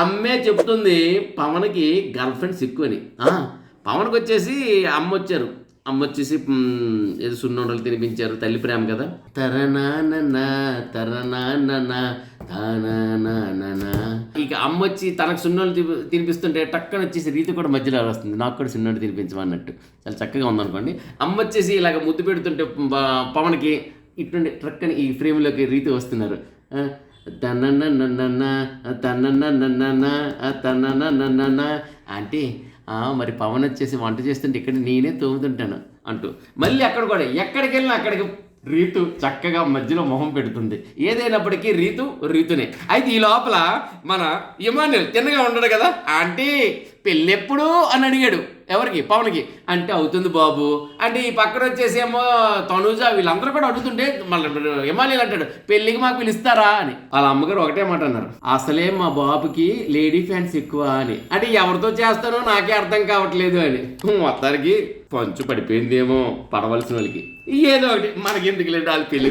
అమ్మే చెప్తుంది పవన్కి girl friends ఎక్కువని. పవన్కి వచ్చేసి అమ్మ వచ్చారు. అమ్మ వచ్చేసి ఏదో సున్నుండలు తినిపించారు తల్లి ప్రేమ కదా. తరనానన తరనానన ఇక అమ్మ వచ్చి తనకు సున్నోళ్ళు తినిపిస్తుంటే టక్కన వచ్చేసి రీతి కూడా మధ్యలో వస్తుంది నాకు కూడా సున్నోడు తినిపించమన్నట్టు. చాలా చక్కగా ఉందనుకోండి. అమ్మ వచ్చేసి ఇలాగ ముద్దు పెడుతుంటే పవన్కి ఇటువంటి ట్రక్కని ఈ ఫ్రేమ్లోకి రీతి వస్తున్నారు. ఆ, తననననన, తననననన, అంటే మరి పవన్ వచ్చేసి వంట చేస్తుంటే ఇక్కడ నేనే తోముతుంటాను అంటూ. మళ్ళీ అక్కడ కూడా ఎక్కడికి వెళ్ళినా అక్కడికి రీతు చక్కగా మధ్యలో మొహం పెడుతుంది. ఏదైనప్పటికీ రీతు రీతునే. అయితే ఈ లోపల మన ఇమానుయల్ తిన్నగా ఉండడు కదా? ఆంటీ పెళ్ళెప్పుడు అని అడిగాడు. ఎవరికి? పవన్కి. అంటే అవుతుంది బాబు. అంటే ఈ పక్కన వచ్చేసి ఏమో తనుజ వీళ్ళందరూ కూడా అడుగుతుంటే మళ్ళీ ఇమానుయల్ అంటాడు పెళ్ళికి మాకు పిలుస్తారా? అని. వాళ్ళ అమ్మగారు ఒకటే మాట అన్నారు అసలే మా బాబుకి లేడీ ఫ్యాన్స్ ఎక్కువ అని. అంటే ఎవరితో చేస్తానో నాకే అర్థం కావట్లేదు అని. మొత్తానికి పంచు పడిపోయిందేమో పడవలసిన వాళ్ళకి. ఏదో ఒకటి మనకి ఎందుకు లేదు వాళ్ళు? పెళ్ళి